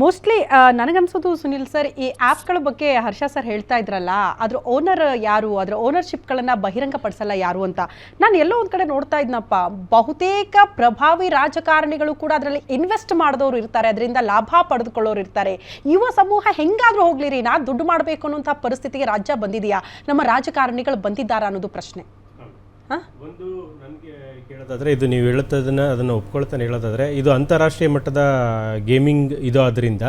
Mostly ನನಗನ್ಸೋದು Sunil sir, ಈ ಆ್ಯಪ್ಗಳ ಬಗ್ಗೆ ಹರ್ಷ sir ಹೇಳ್ತಾ ಇದ್ರಲ್ಲ, ಅದ್ರ ಓನರ್ ಯಾರು, ಅದರ ಓನರ್ಶಿಪ್ಗಳನ್ನು ಬಹಿರಂಗ ಪಡಿಸಲ್ಲ ಯಾರು ಅಂತ. ನಾನು ಎಲ್ಲೋ ಒಂದು ಕಡೆ ನೋಡ್ತಾ ಇದ್ನಪ್ಪ. ಬಹುತೇಕ ಪ್ರಭಾವಿ ರಾಜಕಾರಣಿಗಳು ಕೂಡ ಅದರಲ್ಲಿ ಇನ್ವೆಸ್ಟ್ ಮಾಡಿದವರು ಇರ್ತಾರೆ, ಅದರಿಂದ ಲಾಭ ಪಡೆದುಕೊಳ್ಳೋರು ಇರ್ತಾರೆ. ಯುವ ಸಮೂಹ ಹೆಂಗಾದ್ರೂ ಹೋಗ್ಲಿರಿ ನಾ ದುಡ್ಡು ಮಾಡಬೇಕು ಅನ್ನೋಂಥ ಪರಿಸ್ಥಿತಿಗೆ ರಾಜ್ಯ ಬಂದಿದೆಯಾ? ನಮ್ಮ ರಾಜಕಾರಣಿಗಳು ಬಂದಿದ್ದಾರಾ ಅನ್ನೋದು ಪ್ರಶ್ನೆ. ಒಂದು ನನಗೆ ಕೇಳೋದಾದರೆ ಇದು ನೀವು ಹೇಳುತ್ತದನ್ನ ಅದನ್ನು ಒಪ್ಕೊಳ್ತಾನೆ ಹೇಳೋದಾದರೆ ಇದು ಅಂತಾರಾಷ್ಟ್ರೀಯ ಮಟ್ಟದ ಗೇಮಿಂಗ್ ಇದು ಆದ್ದರಿಂದ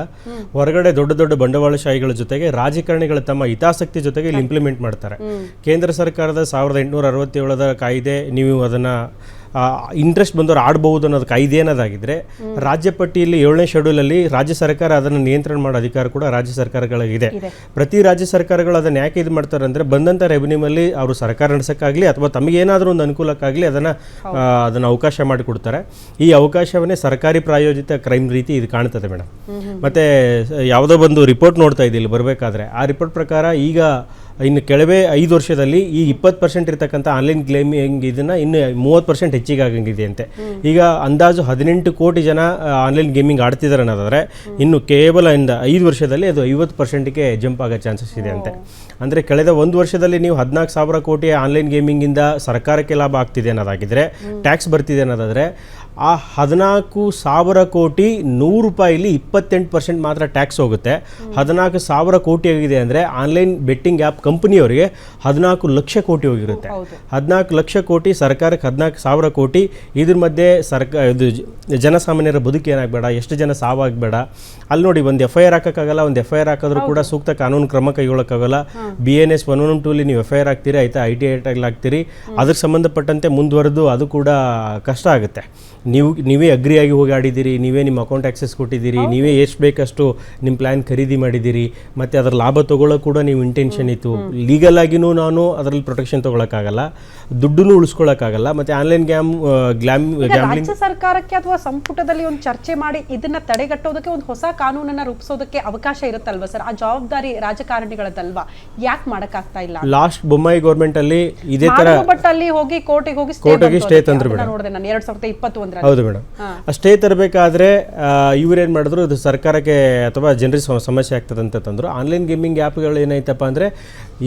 ಹೊರಗಡೆ ದೊಡ್ಡ ದೊಡ್ಡ ಬಂಡವಾಳಶಾಹಿಗಳ ಜೊತೆಗೆ ರಾಜಕಾರಣಿಗಳ ತಮ್ಮ ಹಿತಾಸಕ್ತಿ ಜೊತೆಗೆ ಇಲ್ಲಿ ಇಂಪ್ಲಿಮೆಂಟ್ ಮಾಡ್ತಾರೆ. ಕೇಂದ್ರ ಸರ್ಕಾರದ ಸಾವಿರದ ಎಂಟುನೂರ ಅರವತ್ತೇಳರ ಕಾಯ್ದೆ ನೀವು ಅದನ್ನ ಇಂಟ್ರೆಸ್ಟ್ ಬಂದವರು ಆಡಬಹುದು ಅನ್ನೋದು ಕಾಯ್ದೆ ಅನ್ನೋದಾಗಿದ್ರೆ ರಾಜ್ಯ ಪಟ್ಟಿಯಲ್ಲಿ ಏಳನೇ ಶೆಡ್ಯೂಲಲ್ಲಿ ರಾಜ್ಯ ಸರ್ಕಾರ ಅದನ್ನು ನಿಯಂತ್ರಣ ಮಾಡೋ ಅಧಿಕಾರ ಕೂಡ ರಾಜ್ಯ ಸರ್ಕಾರಗಳಿಗಿದೆ. ಪ್ರತಿ ರಾಜ್ಯ ಸರ್ಕಾರಗಳು ಅದನ್ನ ಯಾಕೆ ಇದು ಮಾಡ್ತಾರೆ ಅಂದ್ರೆ ಬಂದಂಥ ರೆವಿನ್ಯೂಮಲ್ಲಿ ಅವರು ಸರ್ಕಾರ ನಡೆಸೋಕ್ಕಾಗಲಿ ಅಥವಾ ತಮಗೇನಾದರೂ ಒಂದು ಅನುಕೂಲಕ್ಕಾಗಲಿ ಅದನ್ನ ಅದನ್ನು ಅದನ್ನ ಅವಕಾಶ ಮಾಡಿಕೊಡ್ತಾರೆ ಈ ಅವಕಾಶವನ್ನೇ ಸರ್ಕಾರಿ ಪ್ರಾಯೋಜಿತ ಕ್ರೈಮ್ ರೀತಿ ಇದು ಕಾಣ್ತದೆ ಮೇಡಮ್. ಮತ್ತೆ ಯಾವುದೋ ಒಂದು ರಿಪೋರ್ಟ್ ನೋಡ್ತಾ ಇದ್ದಿಲ್ಲ ಬರಬೇಕಾದ್ರೆ. ಆ ರಿಪೋರ್ಟ್ ಪ್ರಕಾರ ಈಗ ಇನ್ನು ಕೆಳವೆ ಐದು ವರ್ಷದಲ್ಲಿ ಈ ಇಪ್ಪತ್ತು ಪರ್ಸೆಂಟ್ ಇರತಕ್ಕಂಥ ಆನ್ಲೈನ್ ಕ್ಲೇಮಿಂಗ್ ಇದನ್ನು ಇನ್ನು ಮೂವತ್ತು ಪರ್ಸೆಂಟ್ ಹೆಚ್ಚಿಗೆ ಆಗಂಗಿದೆ ಅಂತೆ ಈಗ ಅಂದಾಜು ಹದಿನೆಂಟು ಕೋಟಿ ಜನ ಆನ್ಲೈನ್ ಗೇಮಿಂಗ್ ಆಡ್ತಿದ್ದಾರೆ ಅನ್ನೋದಾದರೆ ಇನ್ನು ಕೇವಲ ಇಂದ ಐದು ವರ್ಷದಲ್ಲಿ ಅದು ಐವತ್ತು ಪರ್ಸೆಂಟ್ಗೆ ಜಂಪ್ ಆಗೋ ಚಾನ್ಸಸ್ ಇದೆ ಅಂತೆ. ಅಂದರೆ ಕಳೆದ ಒಂದು ವರ್ಷದಲ್ಲಿ ನೀವು ಹದಿನಾಲ್ಕು ಸಾವಿರ ಕೋಟಿ ಆನ್ಲೈನ್ ಗೇಮಿಂಗಿಂದ ಸರ್ಕಾರಕ್ಕೆ ಲಾಭ ಆಗ್ತಿದೆ ಅನ್ನೋದಾಗಿದ್ದರೆ ಟ್ಯಾಕ್ಸ್ ಬರ್ತಿದೆ ಅನ್ನೋದಾದ್ರೆ ಆ ಹದಿನಾಲ್ಕು ಸಾವಿರ ಕೋಟಿ ನೂರು ರೂಪಾಯಿಲಿ ಇಪ್ಪತ್ತೆಂಟು ಪರ್ಸೆಂಟ್ ಮಾತ್ರ ಟ್ಯಾಕ್ಸ್ ಹೋಗುತ್ತೆ. ಹದಿನಾಲ್ಕು ಸಾವಿರ ಕೋಟಿ ಆಗಿದೆ ಅಂದರೆ ಆನ್ಲೈನ್ ಬೆಟ್ಟಿಂಗ್ ಆ್ಯಪ್ ಕಂಪನಿಯವರಿಗೆ ಹದಿನಾಲ್ಕು ಲಕ್ಷ ಕೋಟಿ ಹೋಗಿರುತ್ತೆ. ಹದಿನಾಲ್ಕು ಲಕ್ಷ ಕೋಟಿ ಸರ್ಕಾರಕ್ಕೆ ಹದಿನಾಲ್ಕು ಸಾವಿರ ಕೋಟಿ. ಇದ್ರ ಮಧ್ಯೆ ಸರ್ಕ ಇದು ಜನಸಾಮಾನ್ಯರ ಬದುಕು ಏನಾಗಬೇಡ ಎಷ್ಟು ಜನ ಸಾವಾಗಬೇಡ. ಅಲ್ಲಿ ನೋಡಿ ಒಂದು ಎಫ್ ಐ ಆರ್ ಹಾಕೋಕ್ಕಾಗಲ್ಲ ಒಂದು ಎಫ್ ಐ ಆರ್ ಹಾಕಿದ್ರು ಕೂಡ ಸೂಕ್ತ ಕಾನೂನು ಕ್ರಮ ಕೈಗೊಳ್ಳೋಕ್ಕಾಗಲ್ಲ. B N S one one ಟೂಲಿ ನೀವು ಎಫ್ ಐ ಆರ್ ಹಾಕ್ತೀರಿ ಆಯಿತಾ ಐ ಟಿ ಐ ಹಾಕ್ತೀರಿ ಅದಕ್ಕೆ ಸಂಬಂಧಪಟ್ಟಂತೆ ಮುಂದುವರೆದು ಅದು ಕೂಡ ಕಷ್ಟ ಆಗುತ್ತೆ. ನೀವು ನೀವೇ ಅಗ್ರಿಯಾಗಿ ಹೋಗಿ ಆಡಿದ್ದೀರಿ ನೀವೇ ನಿಮ್ಮ ಅಕೌಂಟ್ ಆಕ್ಸೆಸ್ ಕೊಟ್ಟಿದ್ದೀರಿ ನೀವೇ ಎಷ್ಟು ಬೇಕಷ್ಟು ನಿಮ್ಮ ಪ್ಲ್ಯಾನ್ ಖರೀದಿ ಮಾಡಿದ್ದೀರಿ ಮತ್ತು ಅದರ ಲಾಭ ತೊಗೊಳ್ಳೋ ಕೂಡ ನೀವು ಇಂಟೆನ್ಷನ್ ಇತ್ತು. ಲೀಗಲ್ ಆಗಿನೂ ನಾನು ಅದರಲ್ಲಿ ಪ್ರೊಟೆಕ್ಷನ್ ತೊಗೊಳಕ್ಕಾಗಲ್ಲ ದುಡ್ಡನ್ನು ಉಳಿಸ್ಕೊಳ್ಳೋಕ್ಕಾಗಲ್ಲ ಮತ್ತು ಆನ್ಲೈನ್ ಗ್ಯಾಮ್ ಗ್ಲಾಮ್ ಗ್ಯಾಮ್ಲಿಂಗ್ ರಾಜ್ಯ ಸರ್ಕಾರಕ್ಕೆ ಅಥವಾ ಸಂಪುಟದಲ್ಲಿ ಒಂದು ಚರ್ಚೆ ಮಾಡಿ ಇದನ್ನ ತಡೆಗಟ್ಟೋದಕ್ಕೆ ಒಂದು ಹೊಸ ಕಾನೂನನ್ನ ರೂಪಿಸೋದಕ್ಕೆ ಅವಕಾಶ ಇರುತ್ತಲ್ವಾ ಸರ್? ಆ ಜವಾಬ್ದಾರಿ ರಾಜಕಾರಣಿಗಳದಲ್ವಾ ಯಾಕೆ ಮಾಡಕ್ಕಾಗ್ತಾ ಇಲ್ಲ? ಲಾಸ್ಟ್ ಬೊಮ್ಮಾಯಿ ಗೌರ್ಮೆಂಟಲ್ಲಿ ಇದೇ ತರ ಬಟ್ ಅಲ್ಲಿ ಹೋಗಿ ಕೋರ್ಟಿಗೆ ಹೋಗಿ ಕೋರ್ಟಿಗೆ ಸ್ಟೇ stay ತಂದ್ರು ನೋಡಿದೆ ನಾನು ಎರಡ್ ಸಾವಿರದ ಇಪ್ಪತ್ತು ಒಂದರಲ್ಲಿ ಹೌದು ಮೇಡಮ್. ಅಷ್ಟೇ ತರಬೇಕಾದ್ರೆ ಇವ್ರೇನು ಮಾಡಿದ್ರು ಇದು ಸರ್ಕಾರಕ್ಕೆ ಅಥವಾ ಜನರಿಗೆ ಸಮಸ್ಯೆ ಆಗ್ತದೆ ಅಂತ ತಂದರು. ಆನ್ಲೈನ್ ಗೇಮಿಂಗ್ ಆ್ಯಪ್ಗಳು ಏನಾಯ್ತಪ್ಪ ಅಂದರೆ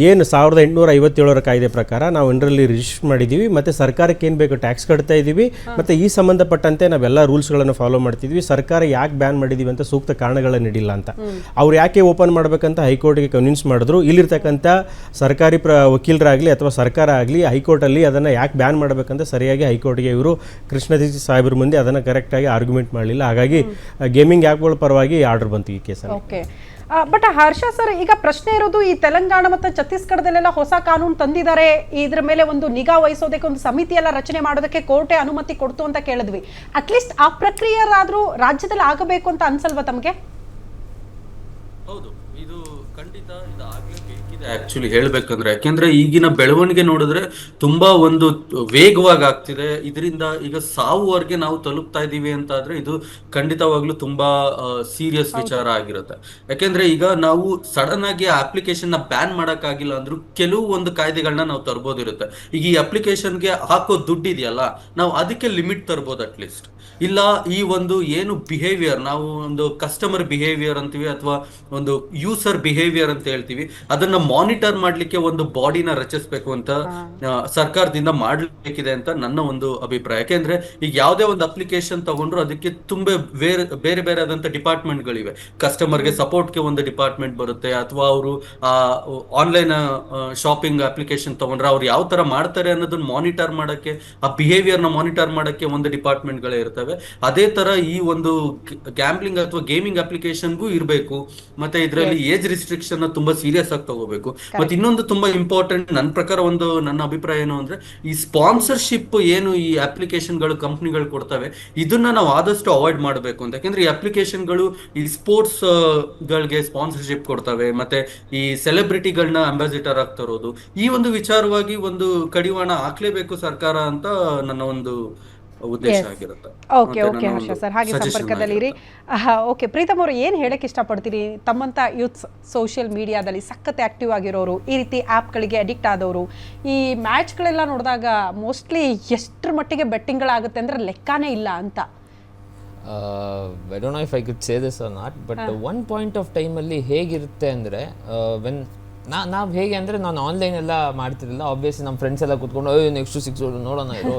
ಏನು ಸಾವಿರದ ಎಂಟುನೂರ ಐವತ್ತೇಳರ ಕಾಯ್ದೆ ಪ್ರಕಾರ ನಾವು ಇದರಲ್ಲಿ ರಿಜಿಸ್ಟರ್ ಮಾಡಿದ್ದೀವಿ ಮತ್ತು ಸರ್ಕಾರಕ್ಕೆ ಏನು ಬೇಕು ಟ್ಯಾಕ್ಸ್ ಕಟ್ತಾ ಇದ್ದೀವಿ ಮತ್ತು ಈ ಸಂಬಂಧಪಟ್ಟಂತೆ ನಾವೆಲ್ಲ ರೂಲ್ಸ್ಗಳನ್ನು ಫಾಲೋ ಮಾಡ್ತಿದ್ವಿ. ಸರ್ಕಾರ ಯಾಕೆ ಬ್ಯಾನ್ ಮಾಡಿದ್ದೀವಿ ಅಂತ ಸೂಕ್ತ ಕಾರಣಗಳನ್ನು ನೀಡಿಲ್ಲ ಅಂತ. ಅವ್ರು ಯಾಕೆ ಓಪನ್ ಮಾಡಬೇಕಂತ ಹೈಕೋರ್ಟ್ಗೆ ಕನ್ವಿನ್ಸ್ ಮಾಡಿದ್ರು. ಇಲ್ಲಿರ್ತಕ್ಕಂಥ ಸರ್ಕಾರಿ ಪ್ರ ವಕೀಲರಾಗಲಿ ಅಥವಾ ಸರ್ಕಾರ ಆಗಲಿ ಹೈಕೋರ್ಟಲ್ಲಿ ಅದನ್ನು ಯಾಕೆ ಬ್ಯಾನ್ ಮಾಡಬೇಕಂತ ಸರಿಯಾಗಿ ಹೈಕೋರ್ಟ್ಗೆ ಇವರು ಕೃಷ್ಣದೀಕ್ಷಿ ಸಾಹೇಬ್ರ ಮುಂದೆ ಅದನ್ನು ಕರೆಕ್ಟಾಗಿ ಆರ್ಗ್ಯುಮೆಂಟ್ ಮಾಡಲಿಲ್ಲ. ಹಾಗಾಗಿ ಗೇಮಿಂಗ್ ಆ್ಯಪ್ಗಳ ಪರವಾಗಿ ಆರ್ಡರ್ ಬಂತು ಈ ಕೇಸಲ್ಲಿ ಓಕೆ ಬಟ್ ಹರ್ಷ ಸರ್ ಈಗ ಪ್ರಶ್ನೆ ಇರೋದು ಈ ತೆಲಂಗಾಣ ಮತ್ತು ಛತ್ತೀಸ್ಗಢದಲ್ಲೆಲ್ಲ ಹೊಸ ಕಾನೂನು ತಂದಿದ್ದಾರೆ. ಇದ್ರ ಮೇಲೆ ಒಂದು ನಿಗಾ ವಹಿಸೋದಕ್ಕೆ ಒಂದು ಸಮಿತಿ ಎಲ್ಲ ರಚನೆ ಮಾಡೋದಕ್ಕೆ ಕೋರ್ಟೆ ಅನುಮತಿ ಕೊಡ್ತು ಅಂತ ಕೇಳಿದ್ವಿ. ಅಟ್ಲೀಸ್ಟ್ ಆ ಪ್ರಕ್ರಿಯೆಯಾದ್ರೂ ರಾಜ್ಯದಲ್ಲಿ ಆಗಬೇಕು ಅಂತ ಅನ್ಸಲ್ವಾ ತಮಗೆ? ಹೌದು ಇದು ಖಂಡಿತ ಆಕ್ಚುಲಿ ಹೇಳ್ಬೇಕಂದ್ರೆ ಯಾಕೆಂದ್ರೆ ಈಗಿನ ಬೆಳವಣಿಗೆ ನೋಡಿದ್ರೆ ತುಂಬಾ ಒಂದು ವೇಗವಾಗಿ ಆಗ್ತಿದೆ. ಇದರಿಂದ ಈಗ ಸಾವುವರೆಗೆ ನಾವು ತಲುಪ್ತಾ ಇದ್ದೀವಿ ಅಂತ ಆದ್ರೆ ಇದು ಖಂಡಿತವಾಗ್ಲೂ ತುಂಬಾ ಸೀರಿಯಸ್ ವಿಚಾರ ಆಗಿರುತ್ತೆ. ಯಾಕೆಂದ್ರೆ ಈಗ ನಾವು ಸಡನ್ ಆಗಿ ಅಪ್ಲಿಕೇಶನ್ನ ಬ್ಯಾನ್ ಮಾಡಕ್ಕಾಗಿಲ್ಲ ಅಂದ್ರೂ ಕೆಲವು ಒಂದು ಕಾಯ್ದೆಗಳನ್ನ ನಾವು ತರ್ಬೋದಿರುತ್ತೆ. ಈಗ ಈ ಅಪ್ಲಿಕೇಶನ್ಗೆ ಹಾಕೋ ದುಡ್ಡು ಇದೆಯಲ್ಲ ನಾವು ಅದಕ್ಕೆ ಲಿಮಿಟ್ ತರ್ಬೋದು ಅಟ್ಲೀಸ್ಟ್ ಇಲ್ಲ ಈ ಒಂದು ಏನು ಬಿಹೇವಿಯರ್ ನಾವು ಒಂದು ಕಸ್ಟಮರ್ ಬಿಹೇವಿಯರ್ ಅಂತೀವಿ ಅಥವಾ ಒಂದು ಯೂಸರ್ ಬಿಹೇವಿಯರ್ ಅಂತ ಹೇಳ್ತೀವಿ. ಅದನ್ನ ಮಾನಿಟರ್ ಮಾಡ್ಲಿಕ್ಕೆ ಒಂದು ಬಾಡಿನ ರಚಿಸಬೇಕು ಅಂತ ಸರ್ಕಾರದಿಂದ ಮಾಡ್ಬೇಕಿದೆ ಅಂತ ನನ್ನ ಒಂದು ಅಭಿಪ್ರಾಯ. ಯಾಕೆಂದ್ರೆ ಈಗ ಯಾವುದೇ ಒಂದು ಅಪ್ಲಿಕೇಶನ್ ತಗೊಂಡ್ರು ಅದಕ್ಕೆ ತುಂಬಾ ಬೇರೆ ಬೇರೆ ಬೇರೆ ಆದಂತ ಗೆ ಸಪೋರ್ಟ್ಗೆ ಒಂದು ಡಿಪಾರ್ಟ್ಮೆಂಟ್ ಬರುತ್ತೆ ಅಥವಾ ಅವರು ಆನ್ಲೈನ್ ಶಾಪಿಂಗ್ ಅಪ್ಲಿಕೇಶನ್ ತಗೊಂಡ್ರೆ ಅವ್ರು ಯಾವ ತರ ಮಾಡ್ತಾರೆ ಅನ್ನೋದನ್ನ ಮಾನಿಟರ್ ಮಾಡಕ್ಕೆ ಆ ಬಿಹೇವಿಯರ್ನ ಮಾನಿಟರ್ ಮಾಡಕ್ಕೆ ಒಂದು ಡಿಪಾರ್ಟ್ಮೆಂಟ್ಗಳೇ ಇರ್ತವೆ. ಅದೇ ತರ ಈ ಒಂದು ಗ್ಯಾಂಬ್ಲಿಂಗ್ ಅಥವಾ ಗೇಮಿಂಗ್ ಅಪ್ಲಿಕೇಶನ್ಗೂ ಇರಬೇಕು. ಮತ್ತೆ ಇದರಲ್ಲಿ ಏಜ್ ರಿಸ್ಟ್ರಿಕ್ಷನ್ ತುಂಬಾ ಸೀರಿಯಸ್ ಆಗಿ ತಗೋಬೇಕು. ಮತ್ತೆ ಇನ್ನೊಂದು ತುಂಬಾ ಇಂಪಾರ್ಟೆಂಟ್ ನನ್ನ ಪ್ರಕಾರ ಒಂದು ನನ್ನ ಅಭಿಪ್ರಾಯ ಏನು ಅಂದ್ರೆ ಈ ಸ್ಪಾನ್ಸರ್ಶಿಪ್ ಏನು ಈ ಅಪ್ಲಿಕೇಶನ್ಗಳು ಕಂಪ್ನಿಗಳು ಕೊಡ್ತವೆ ಇದನ್ನ ನಾವು ಆದಷ್ಟು ಅವಾಯ್ಡ್ ಮಾಡಬೇಕು ಅಂತ. ಯಾಕಂದ್ರೆ ಈ ಅಪ್ಲಿಕೇಶನ್ಗಳು ಈ ಸ್ಪೋರ್ಟ್ಸ್ ಗಳಿಗೆ ಸ್ಪಾನ್ಸರ್ಶಿಪ್ ಕೊಡ್ತವೆ ಮತ್ತೆ ಈ ಸೆಲೆಬ್ರಿಟಿಗಳನ್ನ ಅಂಬಾಸಿಡರ್ ಆಗಿ ತರೋದು ಈ ಒಂದು ವಿಚಾರವಾಗಿ ಒಂದು ಕಡಿವಾಣ ಹಾಕ್ಲೇಬೇಕು ಸರ್ಕಾರ ಅಂತ ನನ್ನ ಒಂದು ಉದ್ದೇಶ ಆಗಿರುತ್ತೆ. ಓಕೆ ಓಕೆ ಹರ್ಷ ಸರ್ ಹಾಗೆ ಸಂಪರ್ಕದಲ್ಲಿರಿ. ಓಕೆ ಪ್ರೀತಮ್ ಅವರು ಏನು ಹೇಳಕ್ಕೆ ಇಷ್ಟಪಡ್ತೀರಿ? ತಮ್ಮಂತ ಯೂತ್ಸ್ ಸೋಷಿಯಲ್ ಮೀಡಿಯಾದಲ್ಲಿ ಸಖತ್ ಆಕ್ಟಿವ್ ಆಗಿರೋರು ಈ ರೀತಿ ಆ್ಯಪ್ಗಳಿಗೆ ಅಡಿಕ್ಟ್ ಆದವರು. ಈ ಮ್ಯಾಚ್ಗಳೆಲ್ಲ ನೋಡಿದಾಗ ಮೋಸ್ಟ್ಲಿ ಎಷ್ಟರ ಮಟ್ಟಿಗೆ ಬೆಟ್ಟಿಂಗ್ಗಳಾಗುತ್ತೆ ಅಂದ್ರೆ ಲೆಕ್ಕನೇ ಇಲ್ಲ ಅಂತ. I don't know if I could say this are not but one point of ಟೈಮಲ್ಲಿ ಹೇಗಿರುತ್ತೆ ಅಂದರೆ ವೆನ್ ನಾ ನಾವು ಹೇಗೆ ಅಂದರೆ ನಾನು ಆನ್ಲೈನ್ ಎಲ್ಲ ಮಾಡ್ತಿರಲಿಲ್ಲ. ಆಬ್ವಿಯಸ್ಲಿ ನಮ್ಮ ಫ್ರೆಂಡ್ಸ್ ಎಲ್ಲ ಕೂತ್ಕೊಂಡು ಅಯ್ಯೋ ನೆಕ್ಸ್ಟ್ ಸಿಕ್ಸ್ ನೋಡೋಣ ಇರೋ